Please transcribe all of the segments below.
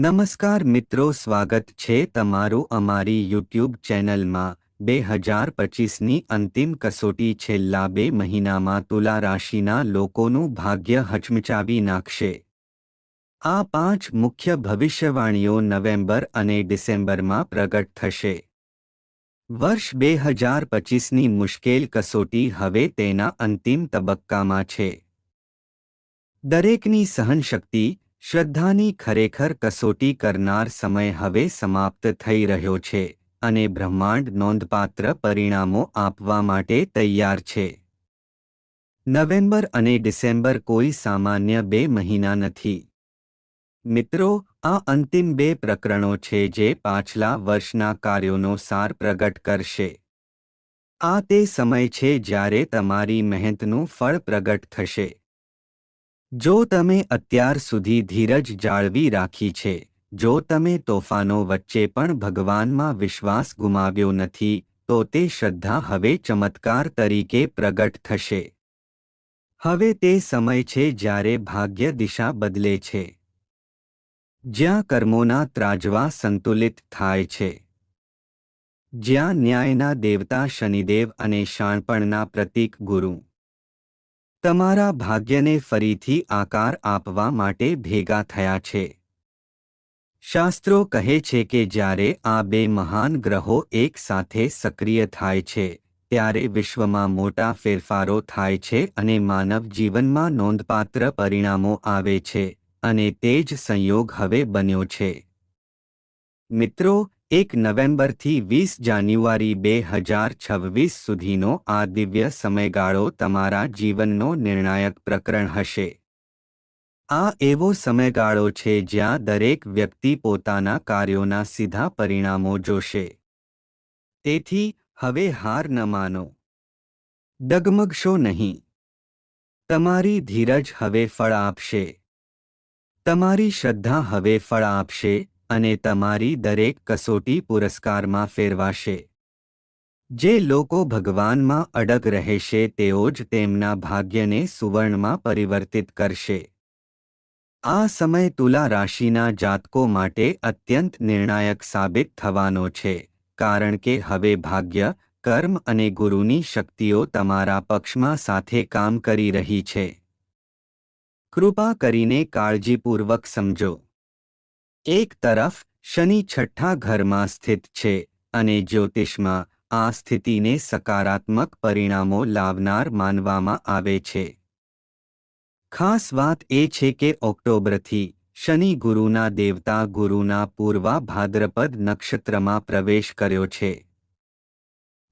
નમસ્કાર મિત્રો, સ્વાગત છે તમારું અમારી યુટ્યુબ ચેનલમાં. બે હજાર પચીસની અંતિમ કસોટી છેલ્લા બે મહિનામાં તુલા રાશિના લોકોનું ભાગ્ય હચમચાવી નાખશે. આ પાંચ મુખ્ય ભવિષ્યવાણીઓ નવેમ્બર અને ડિસેમ્બરમાં પ્રગટ થશે. વર્ષ બે હજાર પચીસની મુશ્કેલ કસોટી હવે તેના અંતિમ તબક્કામાં છે. દરેકની સહનશક્તિ શ્રદ્ધાની ખરેખર કસોટી કરનાર સમય હવે સમાપ્ત થઈ રહ્યો છે અને બ્રહ્માંડ નોંધપાત્ર પરિણામો આપવા માટે તૈયાર છે. નવેમ્બર અને ડિસેમ્બર કોઈ સામાન્ય બે મહિના નથી. મિત્રો, આ અંતિમ બે પ્રકરણો છે જે પાછલા વર્ષના કાર્યોનો સાર પ્રગટ કરશે. આ તે સમય છે જ્યારે તમારી મહેનતનું ફળ પ્રગટ થશે. જો તમે અત્યાર સુધી ધીરજ જાળવી રાખી છે, જો તમે તોફાનો વચ્ચે પણ ભગવાનમાં વિશ્વાસ ગુમાવ્યો નથી, તો તે શ્રદ્ધા હવે ચમત્કાર તરીકે પ્રગટ થશે. હવે તે સમય છે જ્યારે ભાગ્ય દિશા બદલે છે. જ્યાં કર્મોના ત્રાજવા સંતુલિત થાય છે. જ્યાં ન્યાયના દેવતા શનિદેવ અને શાણપણના પ્રતીક ગુરુ તમારા ભાગ્યને ફરીથી આકાર આપવા માટે ભેગા થયા છે. શાસ્ત્રો કહે છે કે જ્યારે આ બે મહાન ગ્રહો એક સાથે સક્રિય થાય છે, ત્યારે વિશ્વમાં મોટા ફેરફારો થાય છે અને માનવ જીવનમાં નોંધપાત્ર પરિણામો આવે છે, અને તે જ સંયોગ હવે બન્યો છે. મિત્રો એક નવેમ્બરથી વીસ જાન્યુઆરી બે હજાર છવ્વીસ સુધીનો આ દિવ્ય સમયગાળો તમારા જીવનનો નિર્ણાયક પ્રકરણ હશે. આ એવો સમયગાળો છે જ્યાં દરેક વ્યક્તિ પોતાના કાર્યોના સીધા પરિણામો જોશે. તેથી, હવે હાર ન માનો. ડગમગશો નહીં. તમારી ધીરજ હવે ફળ આપશે. તમારી શ્રદ્ધા હવે ફળ આપશે. અને તમારી દરેક કસોટી પુરસ્કારમાં ફેરવાશે. જે લોકો ભગવાનમાં અડગ રહેશે, તેઓ જ તેમના ભાગ્યને સુવર્ણમાં પરિવર્તિત કરશે. આ સમય તુલા રાશિના જાતકો માટે અત્યંત નિર્ણાયક સાબિત થવાનો છે, કારણ કે હવે ભાગ્ય, કર્મ અને ગુરુની શક્તિઓ તમારા પક્ષમાં સાથે કામ કરી રહી છે. કૃપા કરીને કાળજીપૂર્વક સમજો. એક તરફ શનિ છઠ્ઠા ઘરમાં સ્થિત છે અને જ્યોતિષમાં આ સ્થિતિને સકારાત્મક પરિણામો લાવનાર માનવામાં આવે છે. ખાસ વાત એ છે કે ઓક્ટોબરથી શનિ ગુરુના દેવતા ગુરુના પૂર્વા ભાદ્રપદ નક્ષત્રમાં પ્રવેશ કર્યો છે.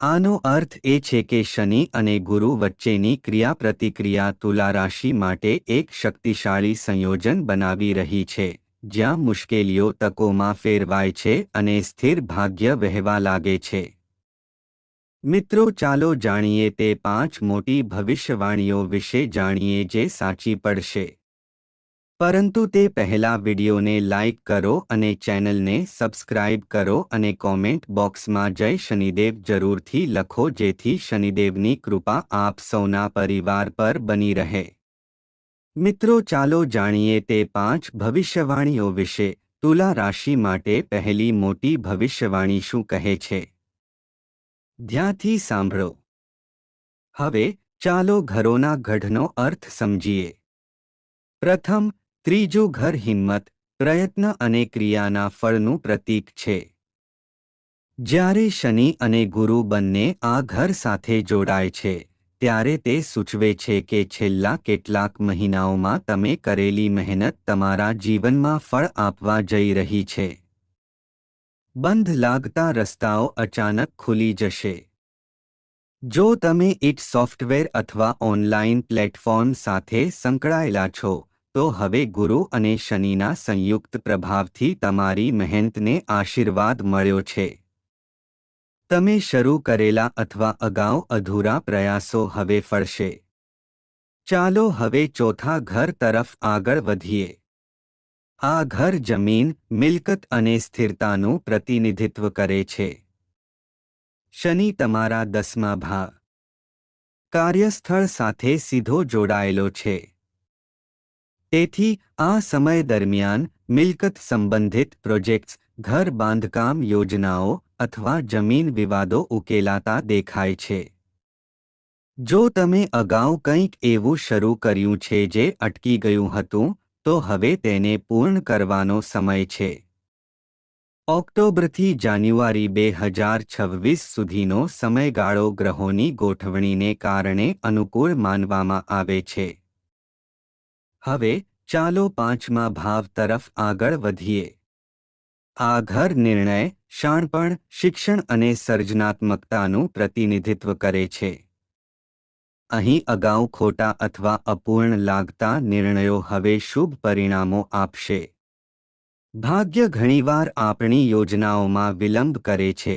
આનો અર્થ એ છે કે શનિ અને ગુરુ વચ્ચેની ક્રિયાપ્રતિક્રિયા તુલા રાશિ માટે એક શક્તિશાળી સંયોજન બનાવી રહી છે. જ્યાં મુશ્કેલીઓ તકોમાં ફેરવાય છે અને સ્થિર ભાગ્ય વહેવા લાગે છે. મિત્રો, ચાલો જાણીએ તે પાંચ મોટી ભવિષ્યવાણીઓ વિશે જાણીએ જે સાચી પડશે. પરંતુ તે પહેલા વિડિયોને લાઇક કરો અને ચેનલને સબસ્ક્રાઇબ કરો અને કોમેન્ટ બોક્સમાં જય શનિદેવ જરૂરથી લખો જેથી શનિદેવની કૃપા આપ સૌના પરિવાર પર બની રહે. મિત્રો, ચાલો જાણીએ તે પાંચ ભવિષ્યવાણીઓ વિશે. તુલા રાશિ માટે પહેલી મોટી ભવિષ્યવાણી શું કહે છે? ધ્યાંથી સાંભળો. હવે ચાલો ઘરોના ગઢનો અર્થ સમજીએ. પ્રથમ, ત્રીજું ઘર હિંમત, પ્રયત્ન અને ક્રિયાના ફળનું પ્રતીક છે. જ્યારે શનિ અને ગુરુ બંને આ ઘર સાથે જોડાય છે. ત્યારે તે સૂચવે છે કે છેલ્લા કેટલાક મહિનાઓમાં તમે કરેલી મહેનત તમારા જીવનમાં ફળ આપવા જઈ રહી છે. બંધ લાગતા રસ્તાઓ અચાનક ખુલી જશે. જો તમે ઇટ સોફ્ટવેર અથવા ઓનલાઇન પ્લેટફોર્મ સાથે સંકળાયેલા છો, તો હવે ગુરુ અને શનિના સંયુક્ત પ્રભાવથી તમારી મહેનતને આશીર્વાદ મળ્યો છે. તમે શરૂ કરેલા અથવા અગાઉ અધૂરા પ્રયાસો હવે ફળશે. ચાલો હવે ચોથા ઘર તરફ આગળ વધીએ. આ ઘર જમીન, મિલકત અને સ્થિરતાનું પ્રતિનિધિત્વ કરે છે. શનિ તમારા દસમા ભાવ કાર્યસ્થળ સાથે સીધો જોડાયેલો છે. તેથી, આ સમય દરમિયાન મિલકત સંબંધિત પ્રોજેક્ટ્સ, ઘર બાંધકામ યોજનાઓ અથવા જમીન વિવાદો ઉકેલાતા દેખાય છે. જો તમે અગાઉ કંઈક એવું શરૂ કર્યું છે જે અટકી ગયું હતું, તો હવે તેને પૂર્ણ કરવાનો સમય છે. ઓક્ટોબરથી જાન્યુઆરી બે હજાર છવ્વીસ સુધીનો સમયગાળો ગ્રહોની ગોઠવણીને કારણે અનુકૂળ માનવામાં આવે છે. હવે, ચાલો પાંચમા ભાવ તરફ આગળ વધીએ. આ ઘર નિર્ણય શાણપણ શિક્ષણ અને સર્જનાત્મકતાનું પ્રતિનિધિત્વ કરે છે. અહીં અગાઉ ખોટા અથવા અપૂર્ણ લાગતા નિર્ણયો હવે શુભ પરિણામો આપશે. ભાગ્ય ઘણીવાર આપણી યોજનાઓમાં વિલંબ કરે છે,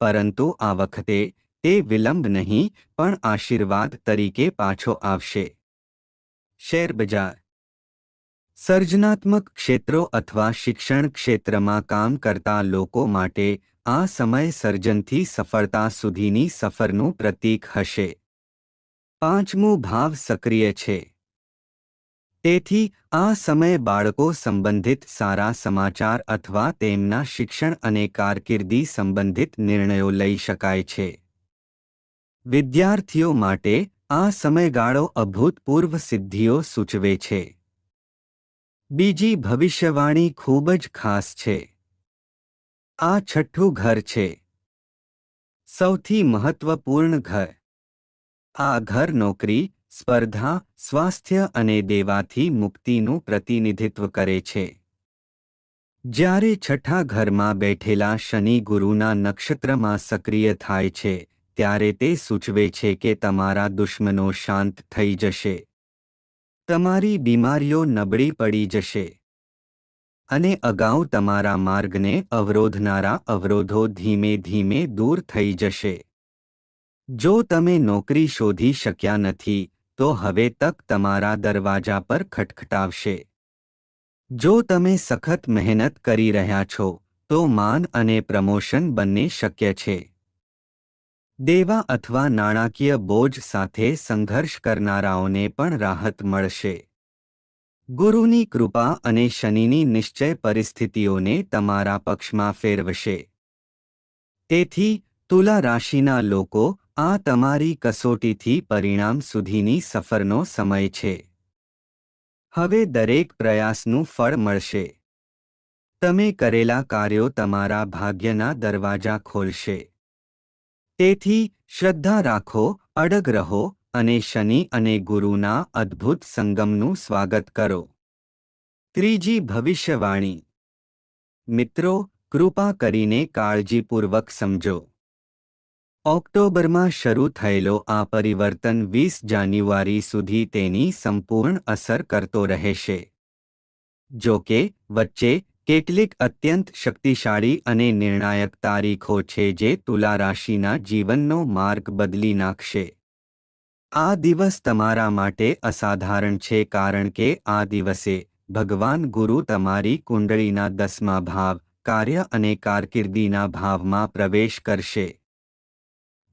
પરંતુ આ વખતે તે વિલંબ નહીં, પણ આશીર્વાદ તરીકે પાછો આવશે. શેરબજાર સર્જનાત્મક ક્ષેત્રો અથવા શિક્ષણ ક્ષેત્રમાં કામ કરતા લોકો માટે આ સમય સર્જનથી સફળતા સુધીની સફરનું પ્રતીક હશે. પાંચમું ભાવ સક્રિય છે. તેથી, આ સમય બાળકો સંબંધિત સારા સમાચાર અથવા તેમના શિક્ષણ અને કારકિર્દી સંબંધિત નિર્ણયો લઈ શકાય છે. વિદ્યાર્થીઓ માટે આ સમયગાળો અભૂતપૂર્વ સિદ્ધિઓ સૂચવે છે. બીજી ભવિષ્યવાણી ખૂબ જ ખાસ છે. આ છઠ્ઠું ઘર છે. સૌથી મહત્વપૂર્ણ ઘર. આ ઘર નોકરી, સ્પર્ધા, સ્વાસ્થ્ય અને દેવાથી મુક્તિનું પ્રતિનિધિત્વ કરે છે. જ્યારે છઠ્ઠા ઘરમાં બેઠેલા શનિ ગુરુના નક્ષત્રમાં સક્રિય થાય છે, ત્યારે તે સૂચવે છે કે તમારા દુશ્મનો શાંત થઈ જશે. તમારી બીમારીઓ નબળી પડી જશે. અને અગાઉ તમારા માર્ગને અવરોધનારા અવરોધો ધીમે ધીમે દૂર થઈ જશે. જો તમે નોકરી શોધી શક્યા નથી, તો હવે તક તમારા દરવાજા પર ખટખટાવશે. જો તમે સખત મહેનત કરી રહ્યા છો, તો માન અને પ્રમોશન બંને શક્ય છે. દેવા અથવા નાણાકીય બોજ સાથે સંઘર્ષ કરનારાઓને પણ રાહત મળશે. ગુરુની કૃપા અને શનિની નિશ્ચય પરિસ્થિતિઓને તમારા પક્ષમાં ફેરવશે. તેથી, તુલા રાશિના લોકો, આ તમારી કસોટીથી પરિણામ સુધીની સફરનો સમય છે. હવે દરેક પ્રયાસનું ફળ મળશે. તમે કરેલા કાર્યો તમારા ભાગ્યના દરવાજા ખોલશે. તેથી શ્રદ્ધા રાખો, અડગ રહો અને શનિ અને ગુરુના અદ્ભુત સંગમનું સ્વાગત કરો. ત્રીજી ભવિષ્યવાણી. મિત્રો, કૃપા કરીને કાળજીપૂર્વક સમજો. ઓક્ટોબરમાં શરૂ થયેલો આ પરિવર્તન વીસ જાન્યુઆરી સુધી તેની સંપૂર્ણ અસર કરતો રહેશે. જો કે વચ્ચે કેટલીક અત્યંત શક્તિશાળી અને નિર્ણાયક તારીખો છે જે તુલા રાશિના જીવનનો માર્ગ બદલી નાખશે. આ દિવસ તમારા માટે અસાધારણ છે કારણ કે આ દિવસે ભગવાન ગુરુ તમારી કુંડળીના દસમા ભાવ, કાર્ય અને કારકિર્દીના ભાવમાં પ્રવેશ કરશે.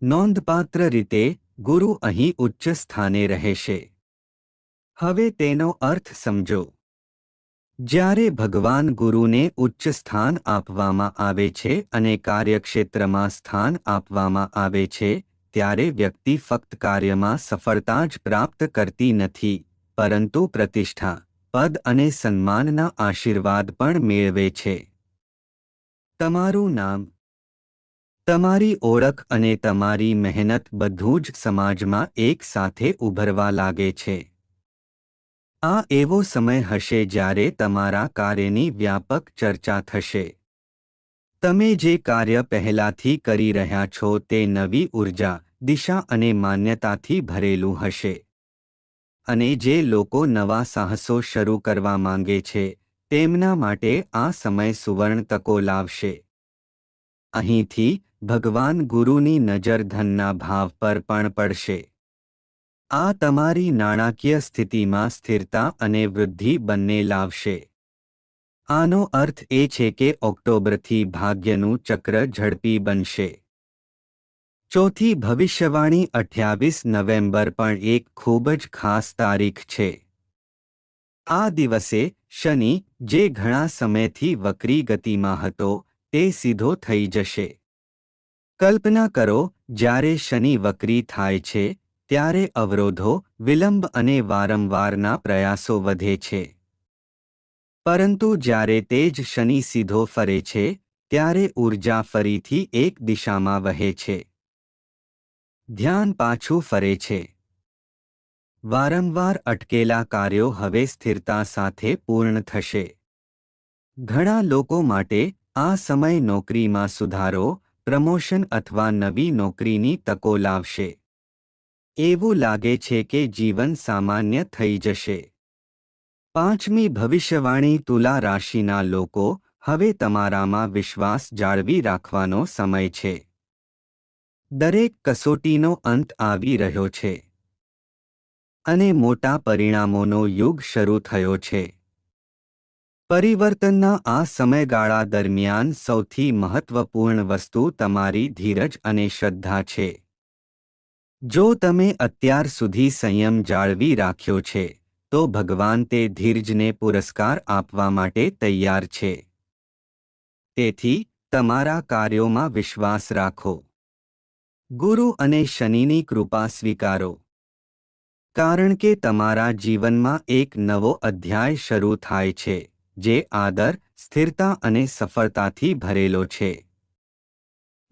નોંધપાત્ર રીતે, ગુરુ અહીં ઉચ્ચ સ્થાને રહેશે. હવે તેનો અર્થ સમજો. જ્યારે ભગવાન ગુરુને ઉચ્ચ સ્થાન આપવામાં આવે છે અને કાર્યક્ષેત્રમાં સ્થાન આપવામાં આવે છે, ત્યારે વ્યક્તિ ફક્ત કાર્યમાં સફળતા જ પ્રાપ્ત કરતી નથી, પરંતુ પ્રતિષ્ઠા, પદ અને સન્માનના આશીર્વાદ પણ મેળવે છે. તમારું નામ? તમારી ઓળખ અને તમારી મહેનત બધું જ સમાજમાં એક સાથે ઉભરવા લાગે છે. આ એવો સમય હશે જ્યારે તમારા કાર્યની વ્યાપક ચર્ચા થશે. તમે જે કાર્ય પહેલાથી કરી રહ્યા છો તે નવી ઊર્જા, દિશા અને માન્યતાથી ભરેલું હશે. અને જે લોકો નવા સાહસો શરૂ કરવા માંગે છે, તેમના માટે આ સમય સુવર્ણ તકો લાવશે. અહીંથી ભગવાન ગુરુની નજર ધનના ભાવ પર પણ પડશે. આ તમારી નાણાકીય સ્થિતિમાં સ્થિરતા અને વૃદ્ધિ બંને લાવશે. આનો અર્થ એ છે કે ઓક્ટોબરથી ભાગ્યનું ચક્ર ઝડપી બનશે. ચોથી ભવિષ્યવાણી અઠ્યાવીસ નવેમ્બર પણ એક ખૂબ જ ખાસ તારીખ છે. આ દિવસે શનિ, જે ઘણા સમયથી વક્રી ગતિમાં હતો, તે સીધો થઈ જશે. કલ્પના કરો, જ્યારે શનિ વક્રી થાય છે ત્યારે અવરોધો વિલંબ અને વારંવારના પ્રયાસો વધે છે. પરંતુ જ્યારે તે જ શનિ સીધો ફરે છે, ત્યારે ઊર્જા ફરીથી એક દિશામાં વહે છે. ધ્યાન પાછું ફરે છે. વારંવાર અટકેલા કાર્યો હવે સ્થિરતા સાથે પૂર્ણ થશે. ઘણા લોકો માટે આ સમય નોકરીમાં સુધારો, પ્રમોશન અથવા નવી નોકરીની તકો લાવશે. એવું લાગે છે કે જીવન સામાન્ય થઈ જશે. પાંચમી ભવિષ્યવાણી તુલા રાશિના લોકો હવે તમારામાં વિશ્વાસ જાળવી રાખવાનો સમય છે. દરેક કસોટીનો અંત આવી રહ્યો છે. અને મોટા પરિણામોનો યુગ શરૂ થયો છે. પરિવર્તનના આ સમયગાળા દરમિયાન સૌથી મહત્વપૂર્ણ વસ્તુ તમારી ધીરજ અને શ્રદ્ધા છે. જો તમે અત્યાર સુધી સંયમ જાળવી રાખ્યો છે, તો ભગવાન તે ધીરજને પુરસ્કાર આપવા માટે તૈયાર છે. તેથી, તમારા કાર્યોમાં વિશ્વાસ રાખો. ગુરુ અને શનિની કૃપા સ્વીકારો. કારણ કે તમારા જીવનમાં એક નવો અધ્યાય શરૂ થાય છે, જે આદર, સ્થિરતા અને સફળતાથી ભરેલો છે.